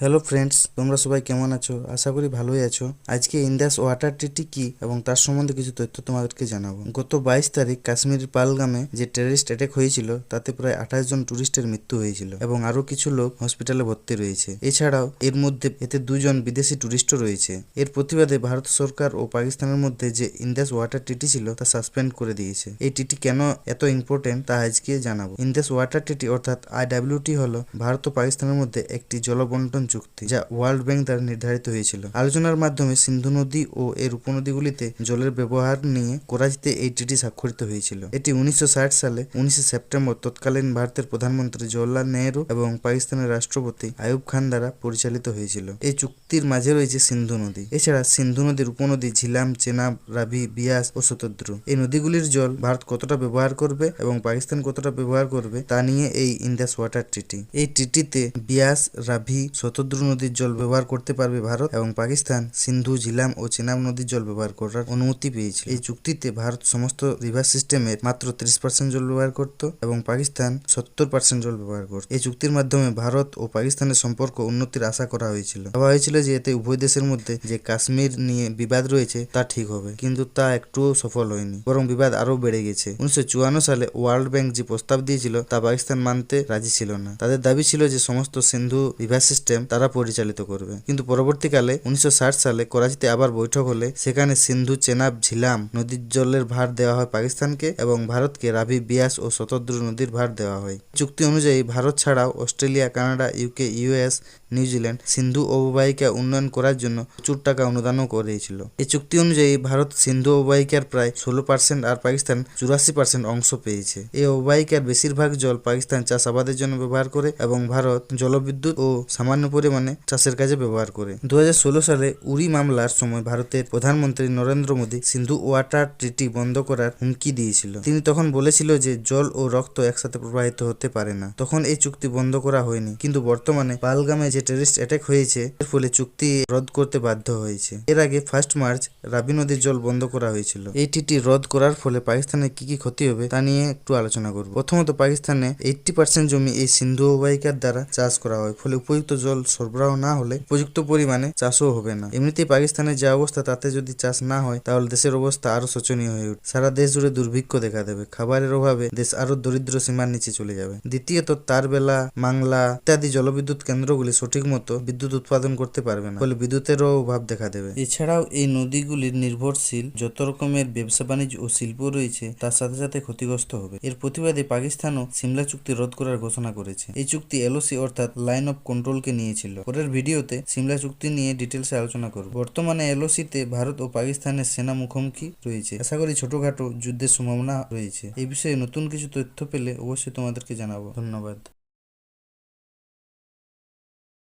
Hello friends তোমরা সবাই কেমন আছো? আশা করি ভালোই আছো। আজকে ইন্দাস ওয়াটার ট্রিটি কি এবং তার সম্বন্ধে কিছু তথ্য তোমাদেরকে জানাব। গত বাইশ তারিখ কাশ্মীরের পালগামে যে টেরিস্ট অ্যাটাক হয়েছিল, তাতে প্রায় আঠাশ জন টুরিস্টের মৃত্যু হয়েছিল এবং আরও কিছু লোক হসপিটালে ভর্তি রয়েছে। এছাড়াও, এর মধ্যে এতে দুজন বিদেশি টুরিস্টও রয়েছে। এর প্রতিবাদে ভারত সরকার ও পাকিস্তানের মধ্যে যে ইন্দাস ওয়াটার টিটি ছিল, তা সাসপেন্ড করে দিয়েছে। এই টিটি কেন এত ইম্পর্টেন্ট তা আজকে জানাব। ইন্দাস ওয়াটার টিটি অর্থাৎ আইডাব্লিউটি হলো ভারত ও পাকিস্তানের মধ্যে একটি জলবন্টন চুক্তি, যা ওয়ার্ল্ড ব্যাংক দ্বারা নির্ধারিত হয়েছিল। আলোচনার মাধ্যমে সিন্ধু নদী ও এর উপনদীগুলিতে জলের ব্যবহার নিয়ে করাচিতে এই টিটি স্বাক্ষরিত হয়েছিল। এটি উনিশশো ষাট সালে উনিশে সেপ্টেম্বর তৎকালীন ভারতের প্রধানমন্ত্রী জওয়াহরলাল নেহরু এবং পাকিস্তানের রাষ্ট্রপতি আয়ুব খান দ্বারা পরিচালিত হয়েছিল। এই চুক্তির মাঝে রয়েছে সিন্ধু নদী। এছাড়া সিন্ধু নদীর উপনদী ঝিলাম, চেনাব, রাভি, বিয়াস ও শতদ্রু। এই নদীগুলির জল ভারত কতটা ব্যবহার করবে এবং পাকিস্তান কতটা ব্যবহার করবে তা নিয়ে এই ইন্দাস ওয়াটার ট্রিটি এই ট্রিটিতে বিয়াস, রাভি শতদ্রু নদীর জল ব্যবহার করতে পারবে ভারত এবং পাকিস্তান। সিন্ধু, ঝিলাম ও চেনাব নদীর জল ব্যবহার করার অনুমতি পেয়েছিল। এই চুক্তিতে ভারত সমস্ত রিভার সিস্টেমের মাত্র ত্রিশ পার্সেন্ট জল ব্যবহার করত এবং পাকিস্তান সত্তর পার্সেন্ট জল ব্যবহার করত। এই চুক্তির মাধ্যমে ভারত ও পাকিস্তানের সম্পর্ক উন্নতির আশা করা হয়েছিল। ভাবা হয়েছিল যে এতে উভয় দেশের মধ্যে যে কাশ্মীর নিয়ে বিবাদ রয়েছে তা ঠিক হবে, কিন্তু তা একটুও সফল হয়নি, বরং বিবাদ আরও বেড়ে গেছে। উনিশশো চুয়ান্ন সালে ওয়ার্ল্ড ব্যাংক যে প্রস্তাব দিয়েছিল তা পাকিস্তান মানতে রাজি ছিল না। তাদের দাবি ছিল যে সমস্ত সিন্ধু রিভার সিস্টেম তারা পরিচালিত করবে। কিন্তু পরবর্তীকালে উনিশশো ষাট সালে করাচিতে আবার বৈঠক হলে সেখানে সিন্ধু চেনাব ঝিলাম নদীর জলের ভার দেওয়া হয় পাকিস্তানকে এবং ভারতকে রাভি বিয়াস ও শতদ্রু নদীর ভার দেওয়া হয়। চুক্তি অনুযায়ী ভারত ছাড়াও Australia, Canada, UK, US, New Zealand, Sindhu অববাহিকা উন্নয়ন করার জন্য প্রচুর টাকা অনুদানও করেছিল। এই চুক্তি অনুযায়ী ভারত সিন্ধু অববাহিকার প্রায় ষোলো পার্সেন্ট আর পাকিস্তান চুরাশি পার্সেন্ট অংশ পেয়েছে। এই অববাহিকার বেশিরভাগ জল পাকিস্তান চাষাবাদের জন্য ব্যবহার করে এবং ভারত জলবিদ্যুৎ ও সামান্য পরিমাণে চাষের কাজে ব্যবহার করে। দু হাজার ষোলো সালে উরি মামলার সময় ভারতের প্রধানমন্ত্রী নরেন্দ্র মোদী সিন্ধু ওয়াটার ট্রিটি বন্ধ করার হুমকি দিয়েছিল। তিনি তখন বলেছিল যে জল ও রক্ত একসাথে প্রবাহিত হতে পারে না। তখন এই চুক্তি বন্ধ করা হয়নি, কিন্তু বর্তমানে পালগামে যে টেরিস্ট অ্যাটাক হয়েছে, এর ফলে চুক্তি রদ করতে বাধ্য হয়েছে। এর আগে ফার্স্ট মার্চ রাবি নদীর জল বন্ধ করা হয়েছিল। এই টিটি রদ করার ফলে পাকিস্তানের কি কি ক্ষতি হবে তা নিয়ে একটু আলোচনা করব। প্রথমত পাকিস্তানে এইটটি পার্সেন্ট জমি এই সিন্ধু অববাহিকার দ্বারা চাষ করা হয়, ফলে উপযুক্ত জল সরবরাহ না হলে উপযুক্ত পরিমাণে চাষও হবে না। এমনিতেই পাকিস্তানের যে অবস্থা, তাতে যদি চাষ না হয়, তাহলে দেশের অবস্থা আরও শোচনীয় হয়ে উঠবে। সারা দেশ জুড়ে দুর্ভিক্ষ দেখা দেবে। খাবারের অভাবে দেশ আরও দরিদ্র সীমার নিচে চলে যাবে। দ্বিতীয়ত তারবেলা মাংলা ইত্যাদি জলবিদ্যুৎ কেন্দ্রগুলি সঠিক মতো বিদ্যুৎ উৎপাদন করতে পারবে না, ফলে বিদ্যুতেরও অভাব দেখা দেবে। এছাড়াও, এই নদীগুলির নির্ভরশীল যত রকমের ব্যবসা বাণিজ্য ও শিল্প রয়েছে, তার সাথে সাথে ক্ষতিগ্রস্ত হবে। এর প্রতিবাদে পাকিস্তানও সিমলা চুক্তি রদ করার ঘোষণা করেছে। এই চুক্তি এলওসি অর্থাৎ লাইন অফ কন্ট্রোলকে নিয়েছিল। পরের ভিডিওতে সিমলা চুক্তি নিয়ে ডিটেলসে আলোচনা করব। বর্তমানে এলওসিতে ভারত ও পাকিস্তানের সেনা মুখোমুখি রয়েছে। আশা করি ছোটখাটো যুদ্ধের সম্ভাবনা রয়েছে। এই বিষয়ে নতুন কিছু তথ্য পেলে অবশ্যই তোমাদেরকে জানাব। ধন্যবাদ।